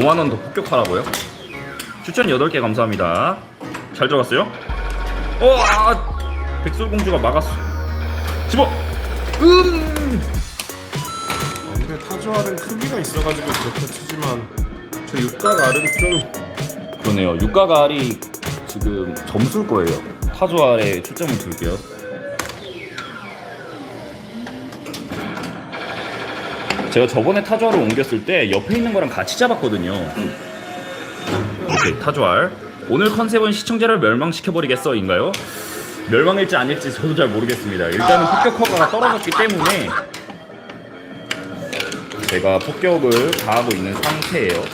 5만원 더 폭격하라고요? 추천 8개 감사합니다 잘 들어갔어요? 어! 아! 백설공주가 막았어 집어! 음! 아, 근데 타조알은 크기가 있어가지고 그렇게 치지만 저 육각알은 좀 그러네요 육가갈이 지금 점수일 거예요 타조알에 초점을 둘게요 제가 저번에 타조알을 옮겼을 때 옆에 있는 거랑 같이 잡았거든요. 오케이 타조알. 오늘 컨셉은 시청자를 멸망시켜버리겠어인가요? 멸망일지 아닐지 저도 잘 모르겠습니다. 일단은 폭격 허가가 떨어졌기 때문에 제가 폭격을 가하고 있는 상태예요.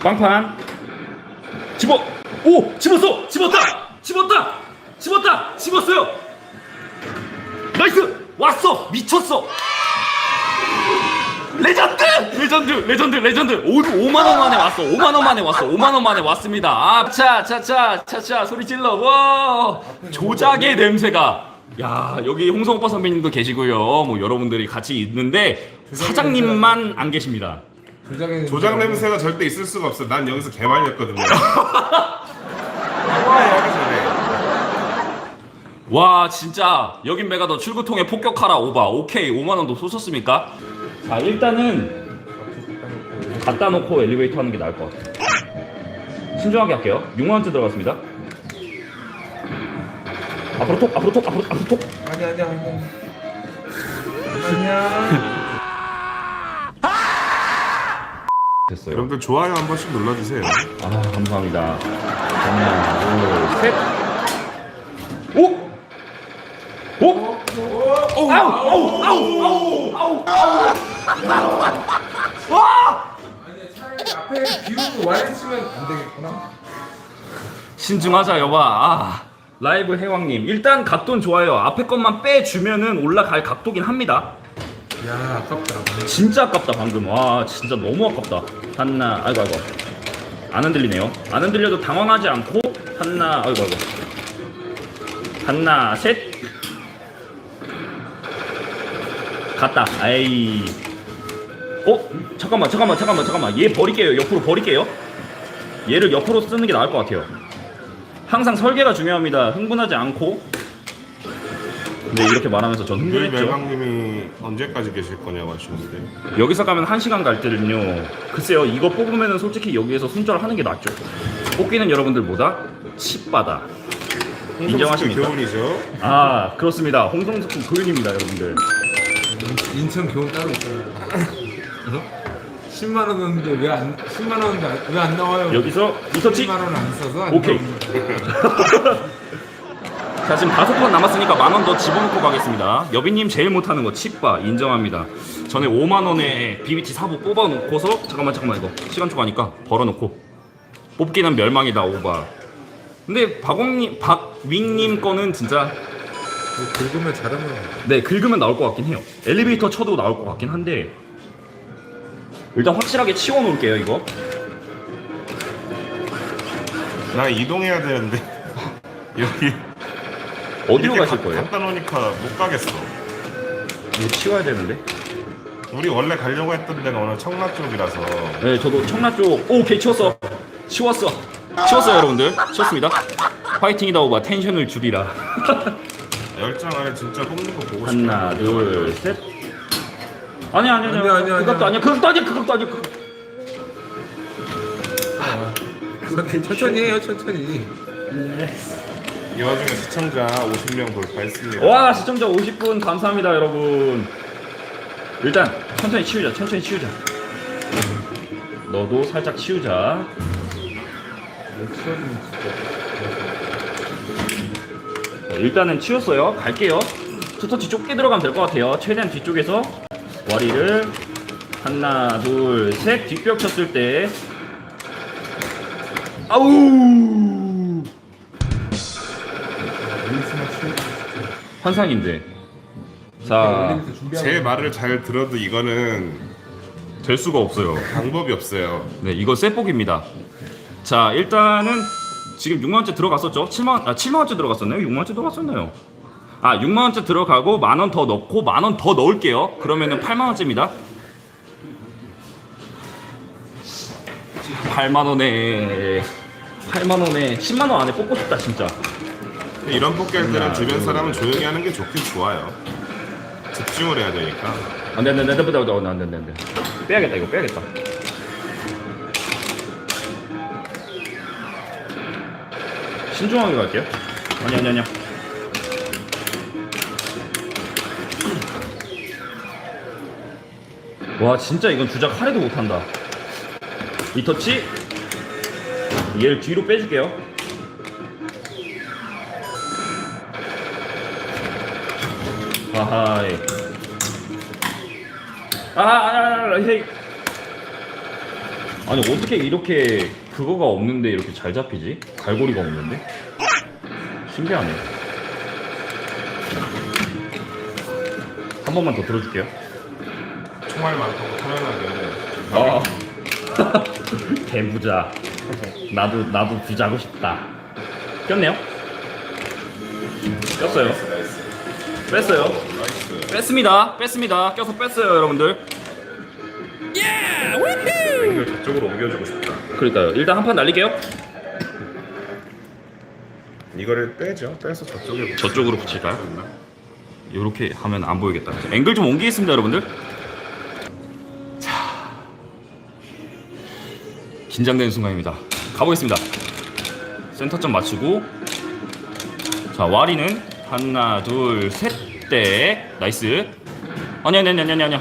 빵판. 집어. 오 집었어! 집었다! 집었다! 집었다! 집었어요 나이스! 왔어! 미쳤어! 레전드! 레전드 레전드 레전드. 5, 5만 원 만에 왔어. 5만 원 만에 왔어. 5만 원 만에 왔습니다. 아 차 차 차 차 차. 소리 질러. 와. 조작의 냄새가. 야 여기 홍성 오빠 선배님도 계시고요. 뭐 여러분들이 같이 있는데 사장님만 안 계십니다. 조작의 조작 냄새가 절대 있을 수가 없어. 난 여기서 개발렸거든요. 와 진짜. 여긴 메가더 출구통에 폭격하라. 오바. 오케이. 5만원도 쏘셨습니까? 자 일단은 갖다 놓고 엘리베이터 하는 게 나을 것 같아요. 신중하게 할게요. 6만원째 들어갔습니다. 앞으로 톡 앞으로 톡 앞으로 앞으로 톡. 아니 아니 아니. 아니야. 됐어요. 여러분들 좋아요 한 번씩 눌러주세요. 아 감사합니다. 하나 둘셋. 오! 오! 아우 아우 아우 아우 아우 아니 차라리 앞에 비우고 와인 쓰면 안 되겠구나 신중하자 여봐. 아, 라이브 해왕님. 일단 각도는 좋아요. 앞에 것만 빼주면은 올라갈 각도긴 합니다. 야 아깝다 진짜 아깝다 방금. 와 진짜 너무 아깝다. 하나 아이고 아이고. 안 흔들리네요. 안 흔들려도 당황하지 않고 하나 아이고 아이고. 하나 셋 갔다. 아이. 어? 잠깐만 잠깐만 잠깐만 잠깐만. 얘 버릴게요. 옆으로 버릴게요. 얘를 옆으로 쓰는 게 나을 것 같아요. 항상 설계가 중요합니다. 흥분하지 않고. 근데 이렇게 말하면서 전 우리 흥분했죠. 멜방님이 언제까지 계실 거냐고 하시는데. 여기서 가면 1시간 갈 때는요. 글쎄요 이거 뽑으면은 솔직히 여기에서 손절 하는 게 낫죠. 뽑기는 여러분들 뭐다? 칩바다. 인정하십니까? 교훈이죠. 아 그렇습니다. 홍성스쿨 교육입니다 여러분들 인천 교훈 따로 있잖아 어? 10만 원 넣는데 왜안 10만 원인데 왜안 나와요? 여기서 이터치 10만 원 안 써서 안 오케이. 자 지금 다섯 번 남았으니까 만 원 더 집어넣고 가겠습니다 여비님 제일 못하는 거 칩바 인정합니다 전에 5만 원에 BBT 사부 뽑아놓고서 잠깐만 잠깐만 이거 시간 초과니까 벌어놓고 뽑기는 멸망이다 오바 근데 박원님 박윙님 거는 진짜 거. 긁으면 잘하면 네 긁으면 나올 것 같긴 해요. 엘리베이터 쳐도 나올 것 같긴 한데 일단 확실하게 치워 놓을게요 이거. 나 이동해야 되는데. 여기. 어디로 이렇게 가실 가- 거예요? 갖다 놓으니까 못 가겠어. 이거 치워야 되는데? 우리 원래 가려고 했던 데가 오늘 청라 쪽이라서. 네 저도 청라 쪽. 오케이 치웠어. 치웠어. 치웠어요 여러분들. 치웠습니다. 화이팅이다 오바. 텐션을 줄이라 열정 안에 진짜 뽑는 거 보고 싶어. 하나 둘 셋 아니 아니 아니 아니야, 아니야, 그것도 아니야. 아니야 그것도 아니야 그것도 아니야 그거. 천천히 천천히 해요 천천히 이 와중에 시청자 50명 돌파했습니다. 와 시청자 50분 감사합니다 여러분 일단 천천히 치우자 천천히 치우자 너도 살짝 치우자 액션은 진짜 자, 일단은 치웠어요. 갈게요. 투터치 좁게 들어가면 될 것 같아요. 최대한 뒤쪽에서 와리를 하나 둘 셋. 뒷벽 쳤을 때. 아우! 환상인데. 자. 제 말을 잘 들어도 이거는 될 수가 없어요. 방법이 없어요. 네, 이거 셋복입니다. 자, 일단은 지금 6만 원째 들어갔었죠? 7만 아 7만 원째 들어갔었나요? 6만 원째 들어갔었나요? 아 6만 원째 들어가고 만 원 더 넣고 만 원 더 넣을게요. 그러면은 8만 원째입니다. 8만 원에 8만 원에 10만 원 안에 뽑고 싶다 진짜. 이런 뽑기 할 때는 주변 사람은 조용히 하는 게 좋긴 좋아요. 집중을 해야 되니까. 안돼 안돼 안돼 안돼 안돼 안돼 빼야겠다 이거 빼야겠다. 신중하게 갈게요. 아니 아니 아니야. 와 진짜 이건 주작 하나도 못한다. 리터치 얘를 뒤로 빼줄게요. 아하이. 아, 아, 아, 아, 헤이. 아니 어떻게 이렇게 그거가 없는데 이렇게 잘 잡히지? 갈고리가 없는데? 신기하네. 한 번만 더 들어줄게요. 총알 많다고 편안하게. 아, 개부자. 나도 나도 부자고 싶다. 꼈네요? 꼈어요. 뺐어요. 나이스. 뺐습니다. 뺐습니다. 껴서 뺐어요, 여러분들. 이걸 저쪽으로 옮겨주고 싶다. 그러니까요. 일단 한 판 날릴게요. 이거를 빼죠. 빼서 저쪽에 붙여. 저쪽으로 붙일까요? 이렇게 하면 안 보이겠다. 앵글 좀 옮기겠습니다, 여러분들. 자, 긴장되는 순간입니다. 가보겠습니다. 센터점 맞추고, 자 와리는 하나, 둘, 셋, 대 나이스. 아니 아니 아니 아니 아니 아니야.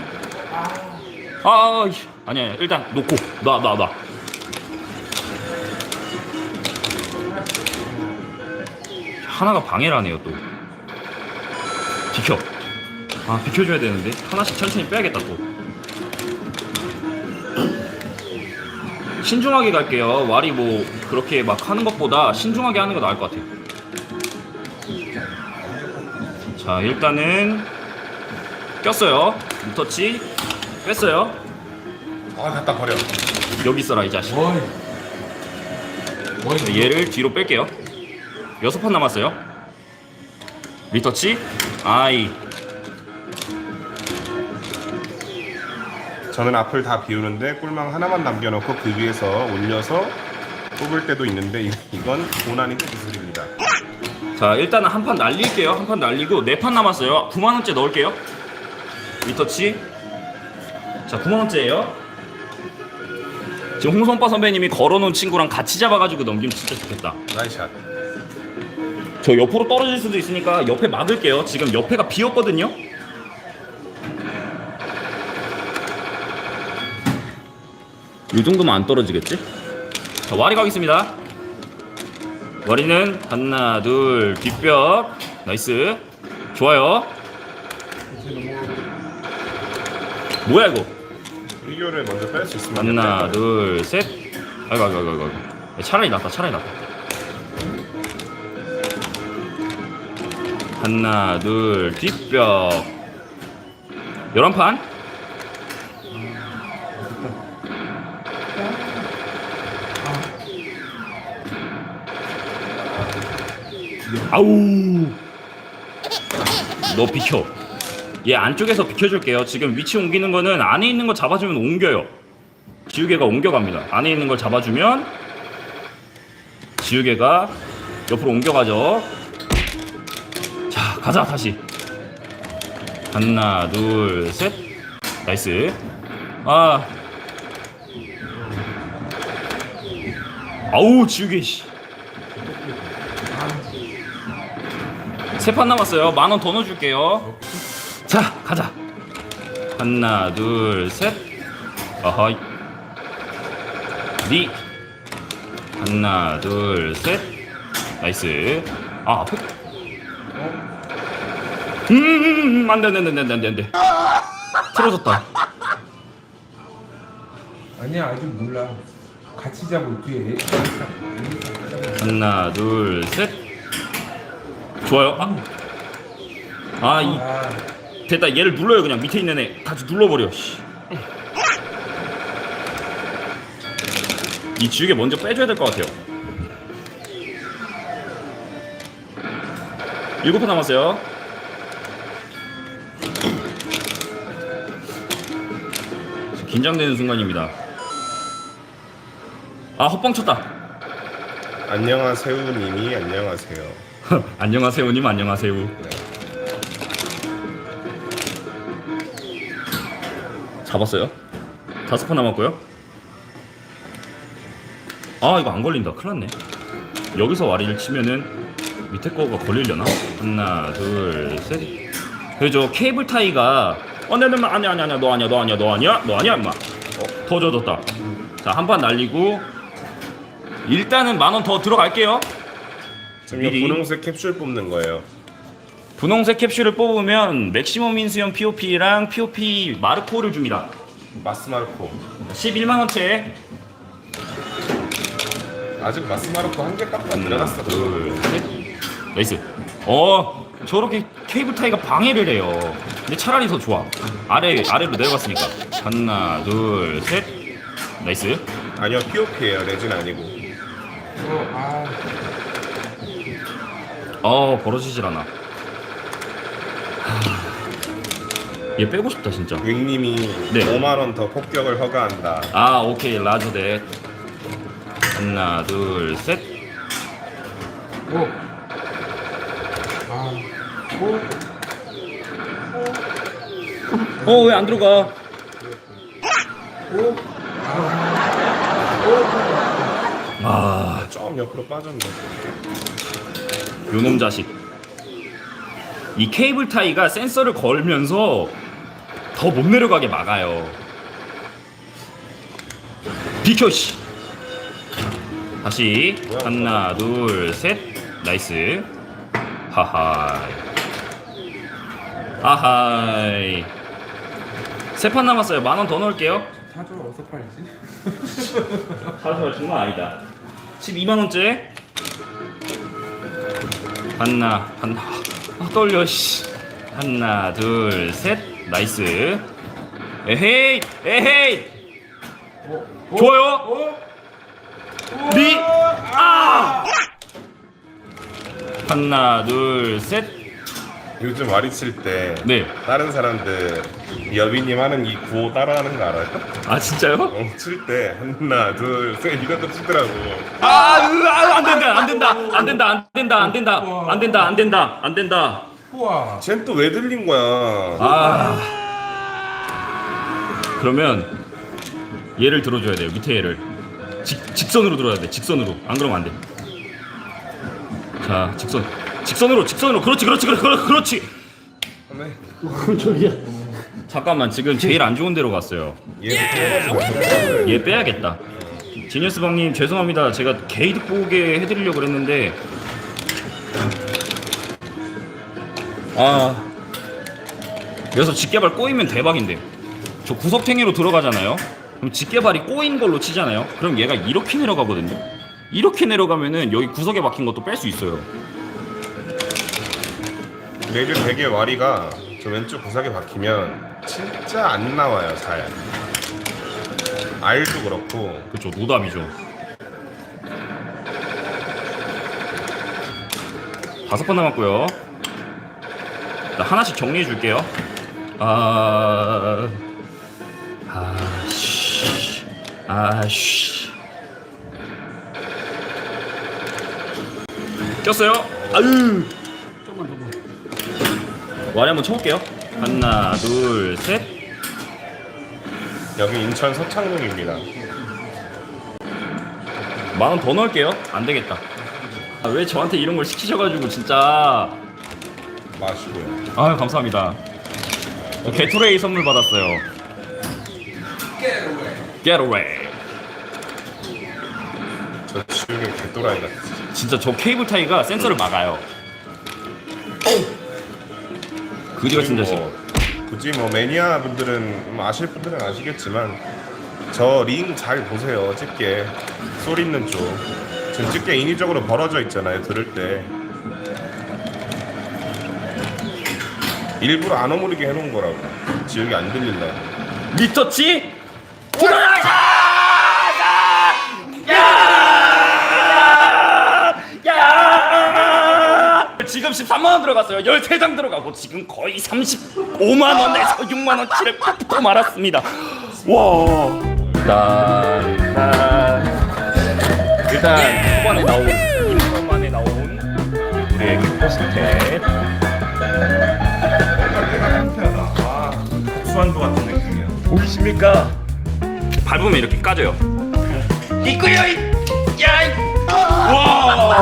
아, 아 아니 아니 일단 놓고 놔 놔 놔. 하나가 방해를 하네요 또. 비켜. 아 비켜줘야 되는데 하나씩 천천히 빼야겠다 또. 신중하게 갈게요. 와리 뭐 그렇게 막 하는 것보다 신중하게 하는 거 나을 것 같아요. 자 일단은 꼈어요. 리터치 뺐어요. 아, 갖다 버려. 여기 있어라 이 자식. 어이. 어이. 얘를 뒤로 뺄게요. 여섯 판 남았어요. 리터치? 아이. 저는 앞을 다 비우는데 꿀망 하나만 남겨놓고 그 위에서 올려서 뽑을 때도 있는데 이- 이건 고난이 기술입니다. 자 일단은 한 판 날릴게요. 한 판 날리고 네 판 남았어요. 9만원째 넣을게요. 리터치? 자 9만원째예요. 지금 홍성빠 선배님이 걸어놓은 친구랑 같이 잡아가지고 넘기면 진짜 좋겠다. 나이샷. 저 옆으로 떨어질 수도 있으니까 옆에 막을게요. 지금 옆에가 비었거든요. 이 정도면 안 떨어지겠지? 자 와리 가겠습니다. 와리는 하나 둘 뒷벽. 나이스. 좋아요. 뭐야 이거? 이거를 먼저 뺄 수 있으면 하나 빼고. 둘셋. 아이고 아이고 아이고 아이고. 차라리 낫다 차라리 낫다 하나 둘 뒷벽. 열한 판? 아우. 너 비켜. 얘 안쪽에서 비켜줄게요. 지금 위치 옮기는 거는 안에 있는 거 잡아주면 옮겨요. 지우개가 옮겨갑니다. 안에 있는 걸 잡아주면 지우개가 옆으로 옮겨가죠. 자, 가자 다시. 하나, 둘, 셋. 나이스. 아. 아우 지우개 씨. 세 판 남았어요. 만 원 더 넣어줄게요. 자, 가자. 하나, 둘, 셋. 아하이. 리 하나 둘 셋 나이스 아 앞에 음 안 돼 안 돼 안 돼 안 돼 안 돼 틀어졌다. 아니야 아직 몰라. 같이 잡을 뒤에. 하나 둘 셋. 좋아요. 아이 아, 됐다. 얘를 눌러요 그냥. 밑에 있는 애. 다시 눌러버려 씨. 이 지우개 먼저 빼줘야 될 것 같아요. 일곱 판 남았어요 긴장되는 순간입니다. 아 헛방 쳤다. 안녕하세요님이 안녕하세요. 안녕하세요님 안녕하세요. 네. 잡았어요? 다섯 번 남았고요. 아 이거 안 걸린다. 큰일 났네. 여기서 와리를 치면은 밑에 거가 걸리려나? 하나 둘 셋. 그죠 케이블 타이가 어 내가 아니야 아니야 아니야 너 아니야 너 아니야 너 아니야 너 아니야 임마. 어, 더 젖었다. 자 한 판 날리고 일단은 만 원 더 들어갈게요. 지금 미리. 분홍색 캡슐 뽑는 거예요. 분홍색 캡슐을 뽑으면 맥시멈 인수형 POP랑 POP 마르코를 줍니다. 마스마르코. 11만 원째. 아직 마스마르코 한 개값도 안 들어갔어. 둘, 셋. 나이스. 어, 저렇게 케이블 타이가 방해를 해요. 근데 차라리 더 좋아. 아래 아래로 내려갔으니까. 하나, 둘, 셋. 나이스. 아니요 POP예요. 레진 아니고. 어, 아, 어, 벌어지질 않아. 하... 얘 빼고 싶다 진짜. 윙님이 네. 5만 원 더 폭격을 허가한다. 아, 오케이. 라저 넷. 하나, 둘, 셋. 오. 아, 오. 어, 왜 안 들어가? 오. 아, 좀 옆으로 빠졌네. 요놈 자식. 이 케이블 타이가 센서를 걸면서 더 못 내려가게 막아요. 비켜 씨. 다시 하나 둘 셋 나이스. 하하이. 아하이. 세 판 남았어요. 만 원 더 넣을게요. 사줘 어디서 팔지? 사실 정말 아니다. 12만 원째. 하나, 하나. 아, 떨려 씨. 하나, 둘, 셋. 나이스. 에헤이, 에헤이. 오. 좋아요. 오. 리. 아. 하나, 둘, 셋. 요즘 와리 칠 때 네. 다른 사람들 여비님 하는 이 구호 따라하는 거 알아요? 아 진짜요? 어, 칠때 하나 둘셋 이것도 치더라고. 아, 으, 아, 안 된다, 안 된다, 안 된다, 안 된다, 안 된다, 안 된다, 안 된다, 안 된다. 우와. 쟨 또 왜 들린 거야? 아 그러면 얘를 들어줘야 돼요 밑에 얘를 직, 직선으로 들어야 돼 직선으로 안 그러면 안 돼 자 직선 직선으로 직선으로. 그렇지 그렇지 그렇지 그렇지 네. 잠깐만 지금 제일 안 좋은 데로 갔어요. 얘얘 빼야겠다. 지니어스 방님 죄송합니다. 제가 게이드 보게 해드리려고 그랬는데. 아. 여기서 직개발 꼬이면 대박인데. 저 구석탱이로 들어가잖아요? 그럼 직개발이 꼬인 걸로 치잖아요? 그럼 얘가 이렇게 내려가거든요? 이렇게 내려가면은 여기 구석에 박힌 것도 뺄 수 있어요 레벨 100의 와리가 저 왼쪽 구석에 박히면 진짜 안 나와요 잘. 알도 그렇고. 그쵸 노답이죠. 다섯 번 남았고요. 자, 하나씩 정리해 줄게요. 아... 아씨 아씨. 꼈어요? 아유 와리 한번 쳐볼게요 하나 둘 셋 여기 인천 서창동입니다. 만원 더 넣을게요. 안 되겠다. 아, 왜 저한테 이런 걸 시키셔가지고 진짜. 마시고요. 아유 감사합니다. 어, 게토레이 선물 받았어요. Get away. 저 지우개 개또라이 같아. 진짜 저 케이블 타이가 센서를 막아요. 그지 같은 자식. 뭐, 굳이 뭐 매니아 분들은 뭐 아실 분들은 아시겠지만 저 링 잘 보세요 집게. 소리 있는 쪽. 지금 집게 인위적으로 벌어져 있잖아요 들을 때. 일부러 안 어무리게 해놓은 거라고. 지우개 안 들린다고 리터치 33만 원 들어갔어요. 13장 들어가고 지금 거의 35만 원에서 6만 원치를 팍또 말았습니다. 와. 그 난, 일단 초반에 나온 2만 만에 나온 우리의 그 포스텝 수완도 같은 느낌이야. 보십니까 밟으면 이렇게 까져요. 이끌려 이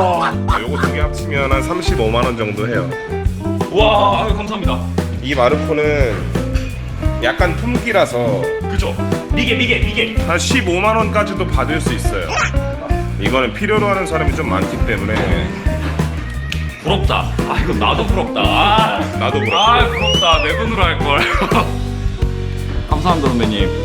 와, 아, 요거 두 개 합치면 한 35만 원 정도 해요. 와, 아유, 감사합니다. 이 마르코는 약간 품기라서 그죠? 미개, 미개, 미개. 한 15만 원까지도 받을 수 있어요. 이거는 필요로 하는 사람이 좀 많기 때문에 부럽다. 아, 이거 나도 부럽다. 아, 나도 부럽다. 아, 부럽다. 내 돈으로 할 걸. 감사합니다, 선배님.